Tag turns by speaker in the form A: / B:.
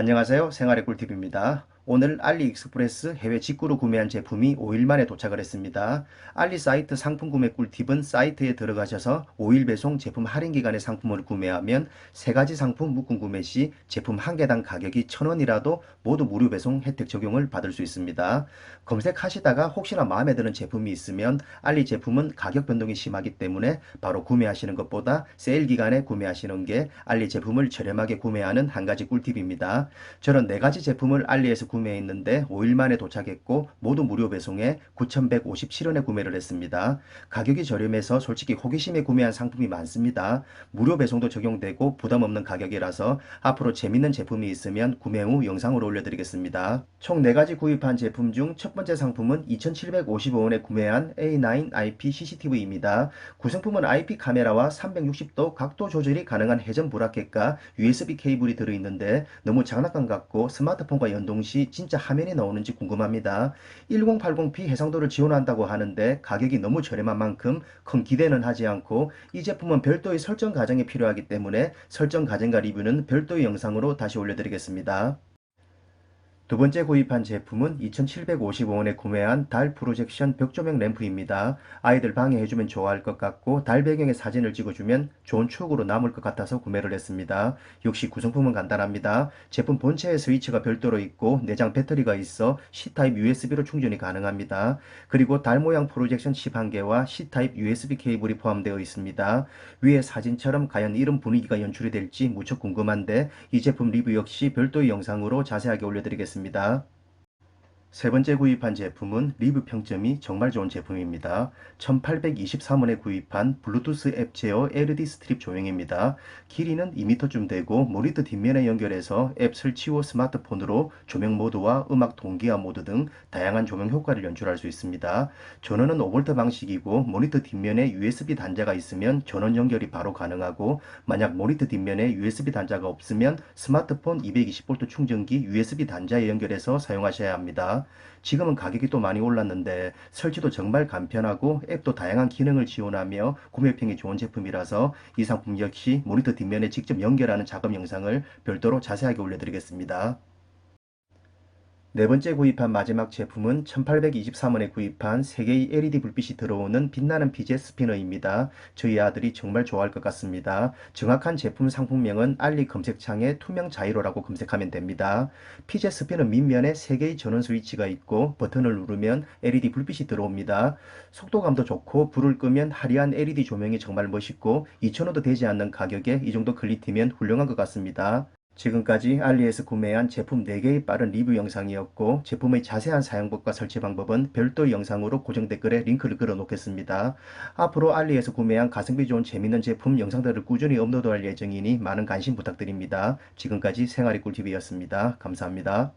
A: 안녕하세요. 생활의 꿀팁입니다. 오늘 알리익스프레스 해외 직구로 구매한 제품이 5일 만에 도착을 했습니다. 알리 사이트 상품 구매 꿀팁은 사이트에 들어가셔서 5일 배송 제품 할인 기간의 상품을 구매하면 세 가지 상품 묶음 구매 시 제품 한 개당 가격이 1000원이라도 모두 무료 배송 혜택 적용을 받을 수 있습니다. 검색하시다가 혹시나 마음에 드는 제품이 있으면 알리 제품은 가격 변동이 심하기 때문에 바로 구매하시는 것보다 세일 기간에 구매하시는 게 알리 제품을 저렴하게 구매하는 한 가지 꿀팁입니다. 저는 네 가지 제품을 알리에서 구매했는데 5일 만에 도착했고 모두 무료 배송에 9,157원에 구매를 했습니다. 가격이 저렴해서 솔직히 호기심에 구매한 상품이 많습니다. 무료 배송도 적용되고 부담 없는 가격이라서 앞으로 재밌는 제품이 있으면 구매 후 영상으로 올려드리겠습니다. 총 4가지 구입한 제품 중 첫 번째 상품은 2,755원에 구매한 A9 IP CCTV입니다. 구성품은 IP 카메라와 360도 각도 조절이 가능한 회전 브라켓과 USB 케이블이 들어있는데 너무 장난감 같고 스마트폰과 연동 시 진짜 화면이 나오는지 궁금합니다. 1080p 해상도를 지원한다고 하는데 가격이 너무 저렴한 만큼 큰 기대는 하지 않고 이 제품은 별도의 설정 과정이 필요하기 때문에 설정 과정과 리뷰는 별도의 영상으로 다시 올려드리겠습니다. 두 번째 구입한 제품은 2,755원에 구매한 달 프로젝션 벽조명 램프입니다. 아이들 방에 해주면 좋아할 것 같고 달 배경에 사진을 찍어주면 좋은 추억으로 남을 것 같아서 구매를 했습니다. 역시 구성품은 간단합니다. 제품 본체에 스위치가 별도로 있고 내장 배터리가 있어 C타입 USB로 충전이 가능합니다. 그리고 달 모양 프로젝션 칩한 개와 C타입 USB 케이블이 포함되어 있습니다. 위에 사진처럼 과연 이런 분위기가 연출이 될지 무척 궁금한데 이 제품 리뷰 역시 별도의 영상으로 자세하게 올려드리겠습니다. 하겠습니다. 세 번째 구입한 제품은 리뷰 평점이 정말 좋은 제품입니다. 1823원에 구입한 블루투스 앱 제어 LED 스트립 조명입니다. 길이는 2m쯤 되고 모니터 뒷면에 연결해서 앱 설치 후 스마트폰으로 조명 모드와 음악 동기화 모드 등 다양한 조명 효과를 연출할 수 있습니다. 전원은 5V 방식이고 모니터 뒷면에 USB 단자가 있으면 전원 연결이 바로 가능하고 만약 모니터 뒷면에 USB 단자가 없으면 스마트폰 220V 충전기 USB 단자에 연결해서 사용하셔야 합니다. 지금은 가격이 또 많이 올랐는데 설치도 정말 간편하고 앱도 다양한 기능을 지원하며 구매평이 좋은 제품이라서 이 상품 역시 모니터 뒷면에 직접 연결하는 작업 영상을 별도로 자세하게 올려드리겠습니다. 네 번째 구입한 마지막 제품은 1823원에 구입한 3개의 LED 불빛이 들어오는 빛나는 피제 스피너입니다. 저희 아들이 정말 좋아할 것 같습니다. 정확한 제품 상품명은 알리 검색창에 투명 자이로라고 검색하면 됩니다. 피제 스피너 밑면에 3개의 전원 스위치가 있고 버튼을 누르면 LED 불빛이 들어옵니다. 속도감도 좋고 불을 끄면 화려한 LED 조명이 정말 멋있고 2,000원도 되지 않는 가격에 이 정도 클리티면 훌륭한 것 같습니다. 지금까지 알리에서 구매한 제품 4개의 빠른 리뷰 영상이었고 제품의 자세한 사용법과 설치 방법은 별도 영상으로 고정 댓글에 링크를 걸어 놓겠습니다. 앞으로 알리에서 구매한 가성비 좋은 재밌는 제품 영상들을 꾸준히 업로드할 예정이니 많은 관심 부탁드립니다. 지금까지 생활의 꿀팁이었습니다. 감사합니다.